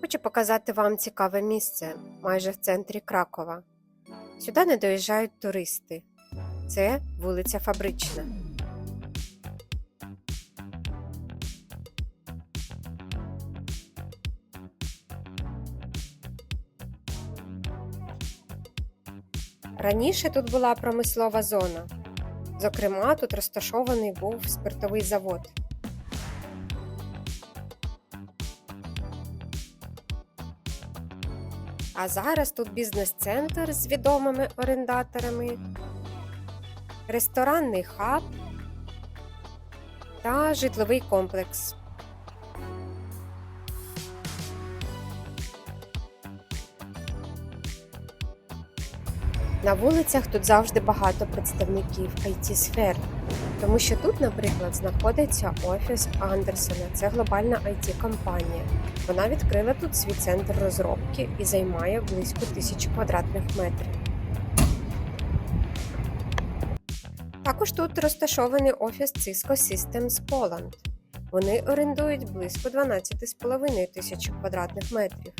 Хочу показати вам цікаве місце майже в центрі Кракова. Сюди не доїжджають туристи. Це вулиця Фабрична. Раніше тут була промислова зона. Зокрема, тут розташований був спиртовий завод. А зараз тут бізнес-центр з відомими орендаторами, ресторанний хаб та житловий комплекс. На вулицях тут завжди багато представників it сфер тому що тут, наприклад, знаходиться офіс Андерсона, це глобальна it компанія Вона відкрила тут свій центр розробки і займає близько тисячі квадратних метрів. Також тут розташований офіс Cisco Systems Poland. Вони орендують близько 12,5 тисяч квадратних метрів.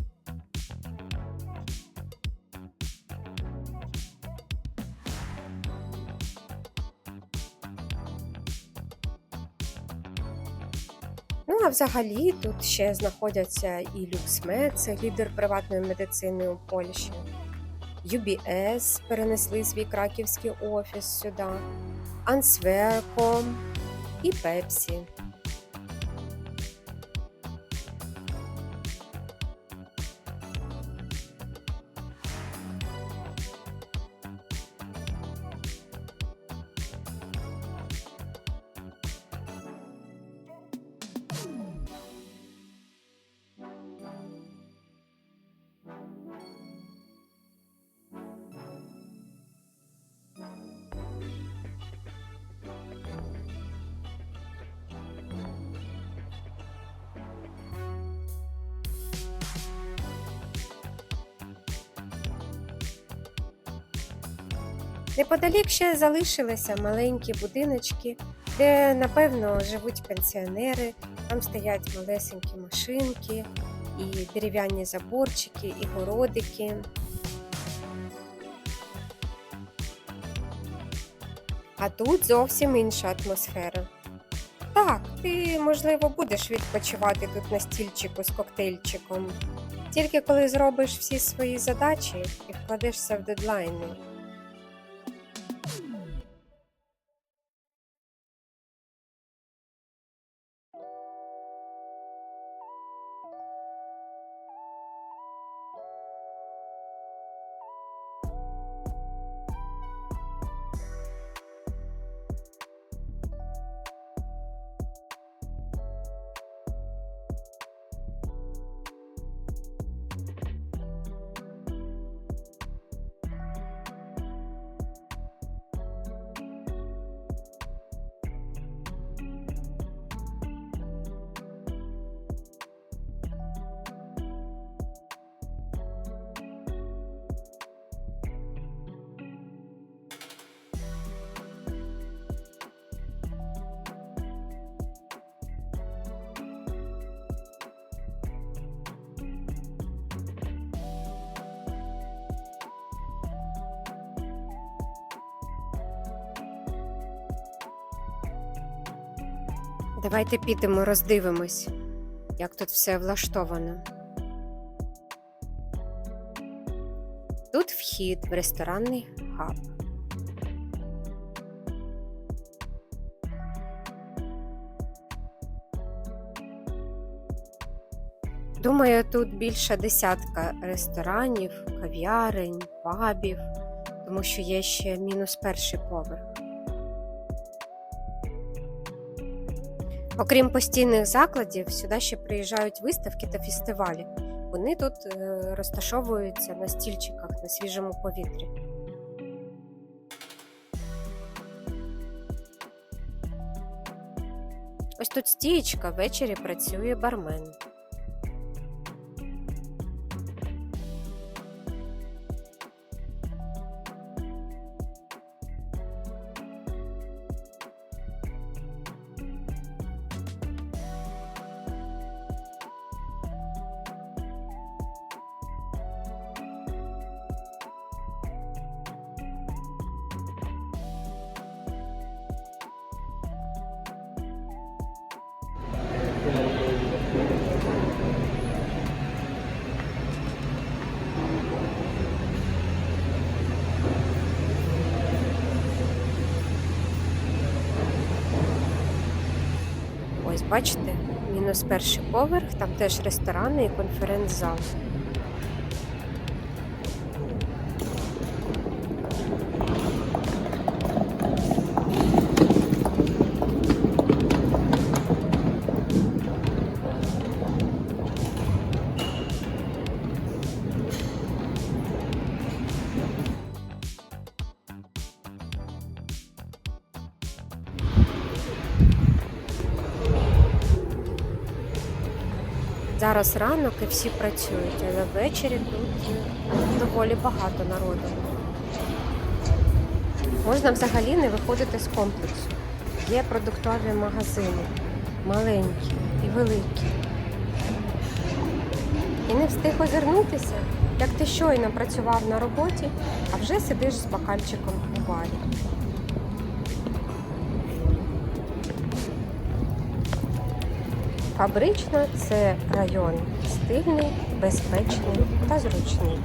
Ну а взагалі тут ще знаходяться і LuxMed, це лідер приватної медицини у Польщі. UBS перенесли свій краківський офіс сюди, Ansvercom і Pepsi. Неподалік ще залишилися маленькі будиночки, де напевно живуть пенсіонери. Там стоять малесенькі машинки, і дерев'яні заборчики, і городики. А тут зовсім інша атмосфера. Так, ти, можливо, будеш відпочивати тут на стільчику з коктейльчиком. Тільки коли зробиш всі свої задачі і вкладешся в дедлайни. Давайте підемо роздивимось, як тут все влаштовано. Тут вхід в ресторанний хаб. Думаю, тут більше десятка ресторанів, кав'ярень, пабів, тому що є ще мінус перший поверх. Окрім постійних закладів, сюди ще приїжджають виставки та фестивалі. Вони тут е, розташовуються на стільчиках на свіжому повітрі. Ось тут стієчка, ввечері працює бармен. Бачите, мінус перший поверх, там теж ресторани і конференц-зал. Зараз ранок і всі працюють, але ввечері тут доволі багато народу. Можна взагалі не виходити з комплексу. Є продуктові магазини, маленькі і великі. І не встиг озирнутися, як ти щойно працював на роботі, а вже сидиш з бокальчиком у барі. Фабрична це район стильний, безпечний та зручний.